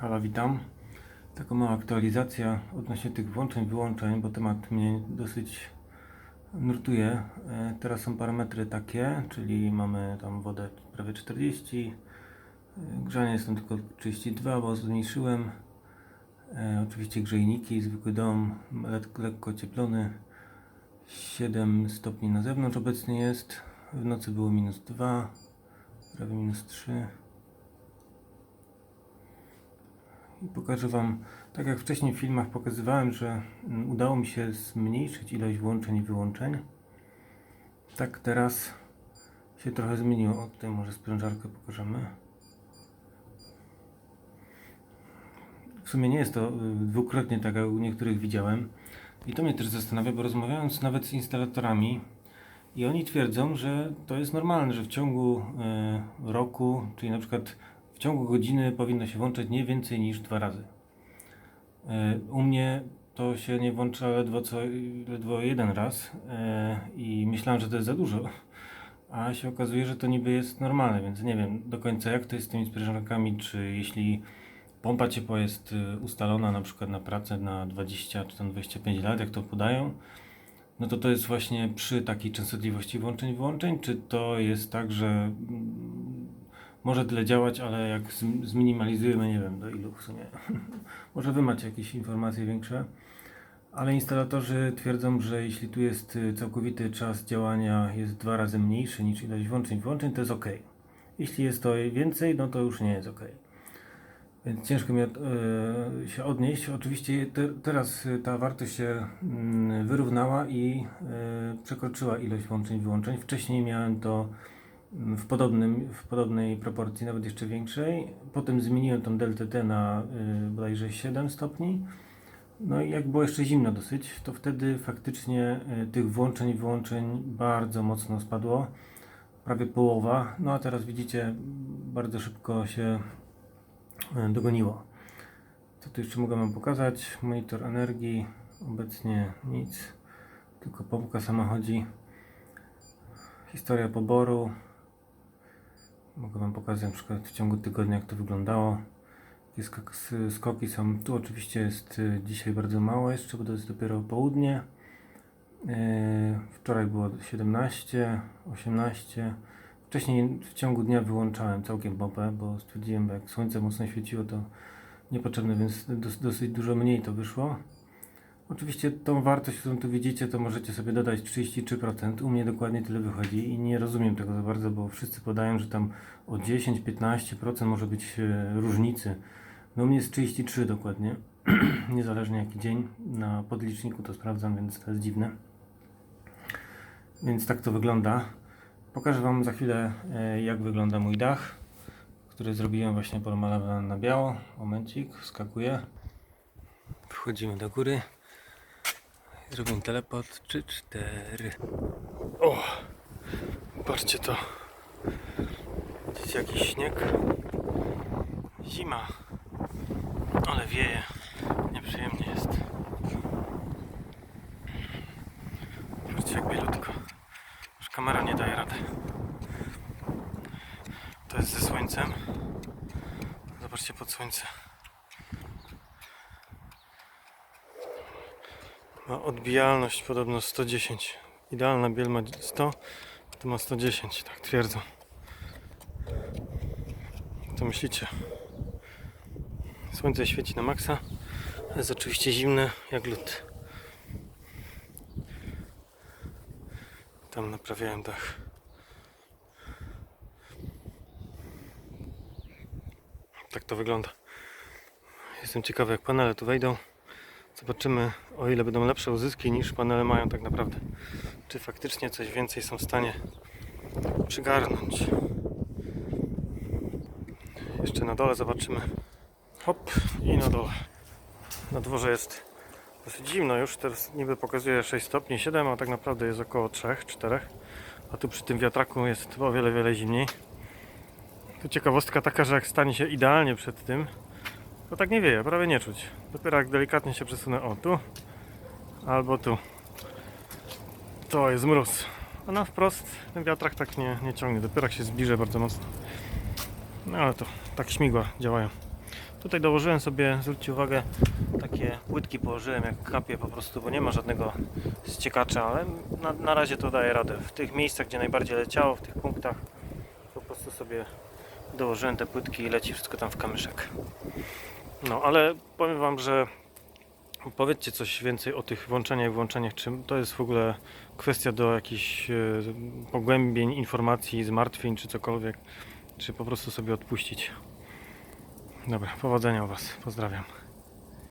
Halo, witam. Taka mała aktualizacja odnośnie tych włączeń, wyłączeń, bo temat mnie dosyć nurtuje. E, Teraz są parametry takie, czyli mamy tam wodę prawie 40, e, grzanie jest tam tylko 32, bo zmniejszyłem. E, Oczywiście grzejniki, zwykły dom, le- lekko ocieplony. 7 stopni na zewnątrz obecnie jest. W nocy było minus 2, prawie minus 3. I pokażę Wam, tak jak wcześniej w filmach pokazywałem, że mm, udało mi się zmniejszyć ilość włączeń i wyłączeń. Tak teraz się trochę zmieniło. O, tutaj może sprężarkę pokażemy. W sumie nie jest to y, dwukrotnie tak, jak u niektórych widziałem. I to mnie też zastanawia, bo rozmawiając nawet z instalatorami, i oni twierdzą, że to jest normalne, że w ciągu y, roku, czyli na przykład w ciągu godziny powinno się włączać nie więcej niż dwa razy. E, U mnie to się nie włącza ledwo, co, ledwo jeden raz e, i myślałem, że to jest za dużo, a się okazuje, że to niby jest normalne, więc nie wiem do końca jak to jest z tymi sprężarkami, czy jeśli pompa ciepła jest y, ustalona na przykład na pracę na 20 czy tam 25 lat, jak to podają, no to to jest właśnie przy takiej częstotliwości włączeń wyłączeń, czy to jest tak, że może tyle działać, ale jak zm- zminimalizujemy, nie wiem do ilu w sumie. może wy macie jakieś informacje większe. Ale instalatorzy twierdzą, że jeśli tu jest y, całkowity czas działania jest dwa razy mniejszy niż ilość włączeń włączeń, to jest ok. Jeśli jest to więcej, no to już nie jest ok. Więc ciężko mi od, e, się odnieść. Oczywiście te, teraz y, ta wartość się mm, wyrównała i e, przekroczyła ilość włączeń wyłączeń. Wcześniej miałem to w, podobnym, w podobnej proporcji, nawet jeszcze większej. Potem zmieniłem tą deltę T na y, bodajże 7 stopni. No i jak było jeszcze zimno dosyć, to wtedy faktycznie y, tych włączeń i wyłączeń bardzo mocno spadło. Prawie połowa. No a teraz widzicie, bardzo szybko się y, dogoniło. Co tu jeszcze mogę Wam pokazać? Monitor energii. Obecnie nic, tylko pompka sama chodzi. Historia poboru. Mogę Wam pokazać na przykład w ciągu tygodnia, jak to wyglądało. Jakie skoki są. Tu oczywiście jest y, dzisiaj bardzo mało jeszcze, bo to jest dopiero południe. Yy, Wczoraj było 17, 18. Wcześniej w ciągu dnia wyłączałem całkiem pompę, bo stwierdziłem, że jak słońce mocno świeciło, to niepotrzebne, więc dos, dosyć dużo mniej to wyszło. Oczywiście tą wartość, którą tu widzicie, to możecie sobie dodać 33%. U mnie dokładnie tyle wychodzi i nie rozumiem tego za bardzo, bo wszyscy podają, że tam o 10-15% może być e, różnicy. No u mnie jest 33 dokładnie, niezależnie jaki dzień. Na podliczniku to sprawdzam, więc to jest dziwne. Więc tak to wygląda. Pokażę Wam za chwilę, e, jak wygląda mój dach, który zrobiłem właśnie pomalowany na biało. Momencik, wskakuję. Wchodzimy do góry. Zrobimy teleport 3, 4. O! Patrzcie to. Widzicie jakiś śnieg? Zima. Ale wieje. Nieprzyjemnie jest. Patrzcie jak bielutko. Już kamera nie daje rady. To jest ze słońcem. Zobaczcie pod słońce. Ma odbijalność podobno 110. Idealna biel ma 100, to ma 110, tak twierdzą. Co myślicie? Słońce świeci na maksa. Jest oczywiście zimne jak lód. Tam naprawiałem dach. Tak to wygląda. Jestem ciekawy jak panele tu wejdą. Zobaczymy o ile będą lepsze uzyski niż panele mają tak naprawdę. Czy faktycznie coś więcej są w stanie przygarnąć. Jeszcze na dole zobaczymy. Hop i na dole. Na dworze jest dosyć zimno już. Teraz niby pokazuje 6 stopni, 7, a tak naprawdę jest około 3, 4. A tu przy tym wiatraku jest o wiele, wiele zimniej. Tu ciekawostka taka, że jak stanie się idealnie przed tym, to tak nie wieje, prawie nie czuć. Dopiero jak delikatnie się przesunę o tu albo tu, to jest mróz. A na wprost ten wiatrak tak nie, nie ciągnie, dopiero jak się zbliżę bardzo mocno. No ale to tak śmigła działają. Tutaj dołożyłem sobie, zwróćcie uwagę, takie płytki położyłem jak kapie po prostu, bo nie ma żadnego ściekacza, ale na, na razie to daje radę. W tych miejscach, gdzie najbardziej leciało, w tych punktach, po prostu sobie dołożyłem te płytki i leci wszystko tam w kamyszek. No, ale powiem Wam, że powiedzcie coś więcej o tych włączeniach i włączeniach, czy to jest w ogóle kwestia do jakichś e, pogłębień, informacji, zmartwień, czy cokolwiek, czy po prostu sobie odpuścić. Dobra, powodzenia u Was. Pozdrawiam.